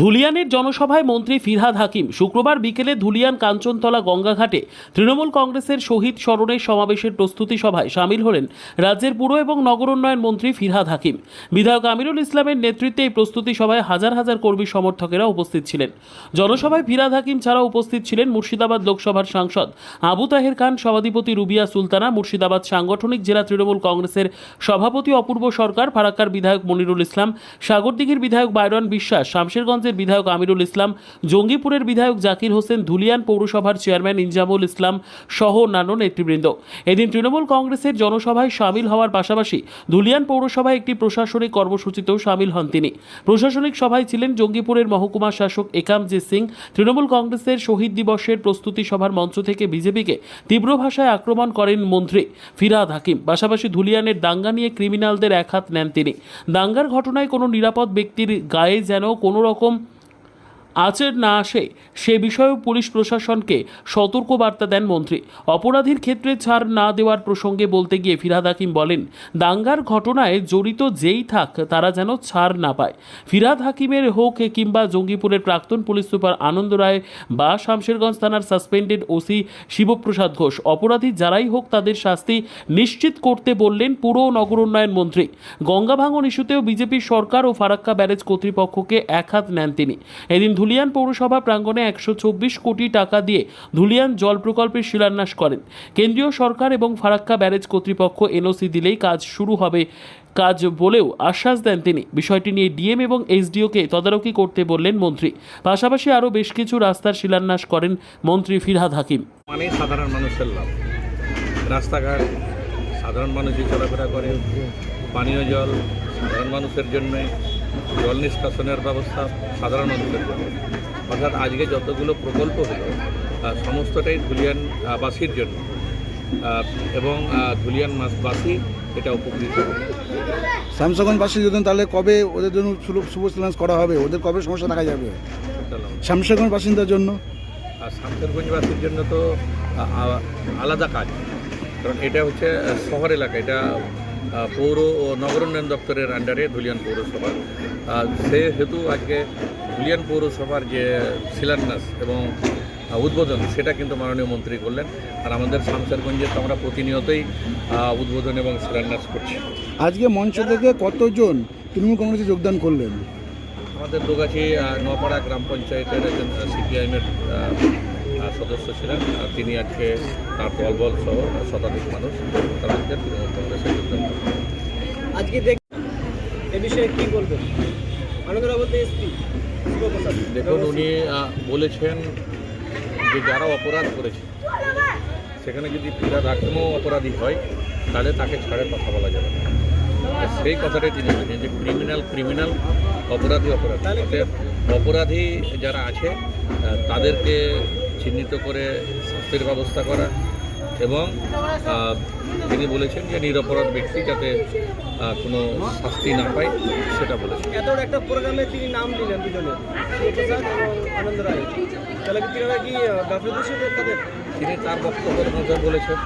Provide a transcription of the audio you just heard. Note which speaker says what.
Speaker 1: ধুলিয়ানের জনসভায় মন্ত্রী ফিরহাদ হাকিম শুক্রবার বিকেলে ধুলিয়ান কাঞ্চনতলা গঙ্গাঘাটে তৃণমূল কংগ্রেসের শহীদ স্মরণের সমাবেশের প্রস্তুতি সভায় সামিল হলেন রাজ্যের পুর এবং নগর উন্নয়ন মন্ত্রী ফিরহাদ হাকিম। বিধায়ক আমিরুল ইসলামের নেতৃত্বে এই প্রস্তুতি সভায় হাজার হাজার কর্মী সমর্থকেরা উপস্থিত ছিলেন। জনসভায় ফিরহাদ হাকিম ছাড়াও উপস্থিত ছিলেন মুর্শিদাবাদ লোকসভার সাংসদ আবু তাহের খান, সভাধিপতি রুবিয়া সুলতানা, মুর্শিদাবাদ সাংগঠনিক জেলা তৃণমূল কংগ্রেসের সভাপতি অপূর্ব সরকার, ফারাক্কার বিধায়ক মনিরুল ইসলাম, সাগরদিঘির বিধায়ক বাইরন বিশ্বাস শামশেরগঞ্জের বিধায়ক আমিরুল ইসলাম, জঙ্গিপুরের বিধায়ক জাকির হোসেন ধুলিয়ান পৌরসভার চেয়ারম্যান ইনজামুল ইসলাম সহ অন্যান্য নেতৃবৃন্দ। এদিন তৃণমূল কংগ্রেসের জনসভায় সামিল হওয়ার পাশাপাশি ধুলিয়ান পৌরসভায় একটি প্রশাসনিক কর্মসূচিতেও সামিল হন তিনি। প্রশাসনিক সভায় ছিলেন জঙ্গিপুরের মহকুমা শাসক একামজিৎ সিং। তৃণমূল কংগ্রেসের শহীদ দিবসের প্রস্তুতি সভার মঞ্চ থেকে বিজেপিকে তীব্র ভাষায় আক্রমণ করেন মন্ত্রী ফিরাদ হাকিম। পাশাপাশি ধুলিয়ানের দাঙ্গা নিয়ে ক্রিমিনালদের এক হাত নেন তিনি। দাঙ্গার ঘটনায় কোনো নিরাপদ ব্যক্তির গায়ে যেন কোনো রকম Shalom. আচর না আসে, সে বিষয়েও পুলিশ প্রশাসনকে সতর্ক বার্তা দেন মন্ত্রী। অপরাধীর ক্ষেত্রে ছাড় না দেওয়ার প্রসঙ্গে বলতে গিয়ে ফিরাদ হাকিম বলেন, দাঙ্গার ঘটনায় জড়িত যেই থাক, তারা যেন ছাড় না পায়। ফিরাদ হাকিমের হোক কিংবা জঙ্গিপুরের প্রাক্তন পুলিশ সুপার আনন্দ রায় বা শামশেরগঞ্জ থানার সাসপেন্ডেড ওসি শিবপ্রসাদ ঘোষ, অপরাধী যারাই হোক তাদের শাস্তি নিশ্চিত করতে বললেন পুর নগর উন্নয়ন মন্ত্রী। গঙ্গা ভাঙন ইস্যুতেও বিজেপি সরকার ও ফারাক্কা ব্যারেজ কর্তৃপক্ষকে এক হাত নেন তিনি। এদিন ধুলিয়ান পৌরসভা প্রাঙ্গণে একশো চব্বিশ কোটি টাকা দিয়ে ধুলিয়ান জল প্রকল্পের শিলান্যাস করেন। কেন্দ্রীয় সরকার এবং ফারাক্কা ব্যারেজ কর্তৃপক্ষ এনওসি দিলেই কাজ শুরু হবে কাজ বলেও আশ্বাস দেন তিনি। বিষয়টি নিয়ে ডিএম এবং এসডিওকে তদারকি করতে বললেন মন্ত্রী। পাশাপাশি আরও বেশ কিছু রাস্তার শিলান্যাস করেন মন্ত্রী ফিরহাদ হাকিম।
Speaker 2: মানে সাধারণ মানুষের লাভ। রাস্তাঘাট সাধারণ চলাফেরা করে। পানীয় জল সাধারণ মানুষের জন্য। জল নিষ্কাশনের ব্যবস্থা সাধারণ মানুষের জন্য। অর্থাৎ আজকে যতগুলো প্রকল্প হলো সমস্তটাই ধুলিয়ানবাসীর জন্য। এবং আহ, ধুলিয়ান মাস- এটা উপকৃত হবে।
Speaker 3: শামসাগঞ্জবাসী যদি তাহলে কবে ওদের জন্য সুলভ শুভ সিলেন্স করা হবে? ওদের কবে সমস্যা দেখা যাবে? শামসাগঞ্জ বাসিন্দার জন্য?
Speaker 2: আর শামশেরগঞ্জবাসীর জন্য তো আলাদা কাজ। কারণ এটা হচ্ছে শহর এলাকা এটা পৌর ও নগর উন্নয়ন দপ্তরের আন্ডারে ধুলিয়ান পৌরসভা সেহেতু আজকে ধুলিয়ান পৌরসভার যে শিলান্যাস এবং উদ্বোধন সেটা কিন্তু মাননীয় মন্ত্রী করলেন। আর আমাদের শামশেরগঞ্জে তো আমরা প্রতিনিয়তই উদ্বোধন এবং শিলান্যাস করছি।
Speaker 3: আজকে মঞ্চ থেকে কতজন তৃণমূল কংগ্রেসে যোগদান করলেন?
Speaker 2: আমাদের দোগাছি নপাড়া গ্রাম পঞ্চায়েতের একজন সিপিআইএমের সদস্য ছিলেন আর তিনি আজকে তার দলবল সহ শতাধিক মানুষ তারা আজকে তৃণমূল কংগ্রেসে যোগদান করেন।
Speaker 4: আজকে দেখ এ বিষয়ে কি বলবেন? এসপি
Speaker 2: দেখুন উনি বলেছেন যে যারা অপরাধ করেছে সেখানে যদি ফিরাদ হাকিমও অপরাধী হয় তাহলে তাকে ছাড়ে কথা বলা যাবে না। সেই কথাটাই তিনি বলেছেন যে ক্রিমিনাল ক্রিমিনাল অপরাধী অপরাধী। অপরাধী যারা আছে তাদেরকে চিহ্নিত করে শাস্তির ব্যবস্থা করা এবং তিনি বলেছেন যে নিরপরাধ ব্যক্তি যাতে কোনো শাস্তি না পায় সেটা বলেছেন।
Speaker 4: এত একটা প্রোগ্রামে তিনি নাম দিলেন দুজনের শিবপ্রসাদ আনন্দ রায়। তাহলে কি
Speaker 2: তিনি তার বক্তব্যের মধ্যে বলেছেন।